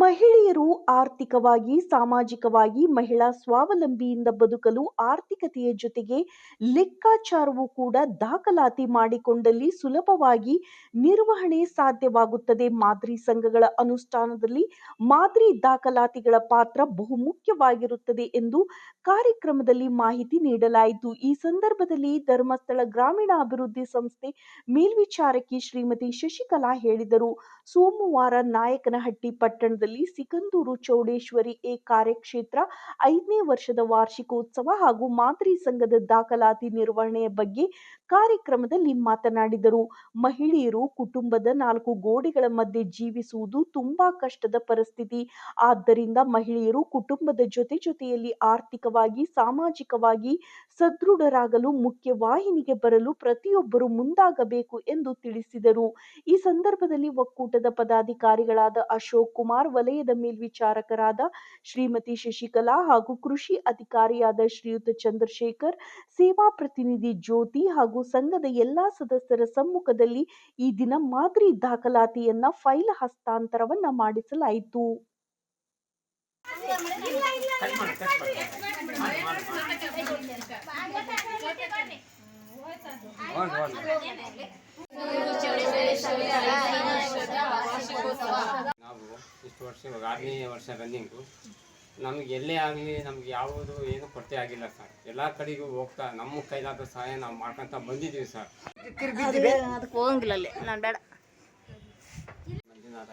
ಮಹಿಳೆಯರು ಆರ್ಥಿಕವಾಗಿ, ಸಾಮಾಜಿಕವಾಗಿ ಮಹಿಳಾ ಸ್ವಾವಲಂಬಿಯಿಂದ ಬದುಕಲು ಆರ್ಥಿಕತೆಯ ಜೊತೆಗೆ ಲೆಕ್ಕಾಚಾರವು ಕೂಡ ದಾಖಲಾತಿ ಮಾಡಿಕೊಂಡಲ್ಲಿ ಸುಲಭವಾಗಿ ನಿರ್ವಹಣೆ ಸಾಧ್ಯವಾಗುತ್ತದೆ. ಮಾದರಿ ಸಂಘಗಳ ಅನುಷ್ಠಾನದಲ್ಲಿ ಮಾದರಿ ದಾಖಲಾತಿಗಳ ಪಾತ್ರ ಬಹುಮುಖ್ಯವಾಗಿರುತ್ತದೆ ಎಂದು ಕಾರ್ಯಕ್ರಮದಲ್ಲಿ ಮಾಹಿತಿ ನೀಡಲಾಯಿತು. ಈ ಸಂದರ್ಭದಲ್ಲಿ ಧರ್ಮಸ್ಥಳ ಗ್ರಾಮೀಣಾಭಿವೃದ್ಧಿ ಸಂಸ್ಥೆ ಮೇಲ್ವಿಚಾರಕಿ ಶ್ರೀಮತಿ ಶಶಿಕಲಾ ಹೇಳಿದರು. ಸೋಮವಾರ ನಾಯಕನಹಟ್ಟಿ ಪಟ್ಟಣದಲ್ಲಿ ಸಿಗಂದೂರು ಚೌಡೇಶ್ವರಿ ಎ ಕಾರ್ಯಕ್ಷೇತ್ರ ಐದನೇ ವರ್ಷದ ವಾರ್ಷಿಕೋತ್ಸವ ಹಾಗೂ ಮಾದರಿ ಸಂಘದ ದಾಖಲಾತಿ ನಿರ್ವಹಣೆಯ ಬಗ್ಗೆ ಕಾರ್ಯಕ್ರಮದಲ್ಲಿ ಮಾತನಾಡಿದರು. ಮಹಿಳೆಯರು ಕುಟುಂಬದ ನಾಲ್ಕು ಗೋಡೆಗಳ ಮಧ್ಯೆ ಜೀವಿಸುವುದು ತುಂಬಾ ಕಷ್ಟದ ಪರಿಸ್ಥಿತಿ. ಆದ್ದರಿಂದ ಮಹಿಳೆಯರು ಕುಟುಂಬದ ಜೊತೆ ಜೊತೆಯಲ್ಲಿ ಆರ್ಥಿಕವಾಗಿ, ಸಾಮಾಜಿಕವಾಗಿ ಸದೃಢರಾಗಲು ಮುಖ್ಯ ವಾಹಿನಿಗೆ ಬರಲು ಪ್ರತಿಯೊಬ್ಬರು ಮುಂದಾಗಬೇಕು ಎಂದು ತಿಳಿಸಿದರು. ಈ ಸಂದರ್ಭದಲ್ಲಿ ಒಕ್ಕೂಟದ ಪದಾಧಿಕಾರಿಗಳಾದ ಅಶೋಕ್ ಕುಮಾರ್ ವಲಯದ ಮೇಲ್ವಿಚಾರಕರಾದ ಶ್ರೀಮತಿ ಶಶಿಕಲಾ ಹಾಗೂ ಕೃಷಿ ಅಧಿಕಾರಿಯಾದ ಶ್ರೀಯುತ ಚಂದ್ರಶೇಖರ್, ಸೇವಾ ಪ್ರತಿನಿಧಿ ಜ್ಯೋತಿ ಹಾಗೂ ಸಂಘದ ಎಲ್ಲಾ ಸದಸ್ಯರ ಸಮ್ಮುಖದಲ್ಲಿ ಈ ದಿನ ಮಾದರಿ ದಾಖಲಾತಿಯನ್ನ ಫೈಲ್ ಹಸ್ತಾಂತರವನ್ನ ಮಾಡಿಸಲಾಯಿತು. ನಾವು ಇಷ್ಟು ವರ್ಷ ಇವಾಗ ಆರನೇ ವರ್ಷ ರನ್ನಿಂಗು ನಮ್ಗೆ ಎಲ್ಲೇ ಆಗಲಿ ನಮ್ಗೆ ಯಾವುದು ಏನು ಕೊರತೆ ಆಗಿಲ್ಲ ಸರ್ ಎಲ್ಲ ಕಡೆಗೂ ಹೋಗ್ತಾ ನಮ್ಮ ಕೈಲಾದ ಸಹಾಯ ನಾವು ಮಾಡ್ಕೊಂತ ಬಂದಿದ್ದೀವಿ ಸರ್ ಅದಕ್ಕೆ ಹೋಗಂಗಿಲ್ಲ ಅಲ್ಲಿ. ನಾನು ಬೇಡ. ಮಂಜುನಾಥ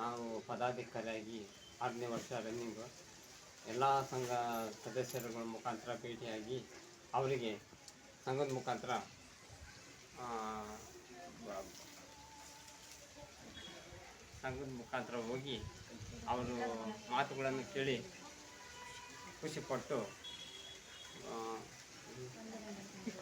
ನಾವು ಪದಾಧಿಕಾರಿಯಾಗಿ ಆರನೇ ವರ್ಷ ರನ್ನಿಂಗು ಎಲ್ಲ ಸಂಘ ಸದಸ್ಯರುಗಳ ಮುಖಾಂತರ ಭೇಟಿಯಾಗಿ ಅವರಿಗೆ ಸಂಘದ ಮುಖಾಂತರ ಸಂಘದ ಮುಖಾಂತರ ಹೋಗಿ ಅವರು ಮಾತುಗಳನ್ನು ಕೇಳಿ ಖುಷಿಪಟ್ಟು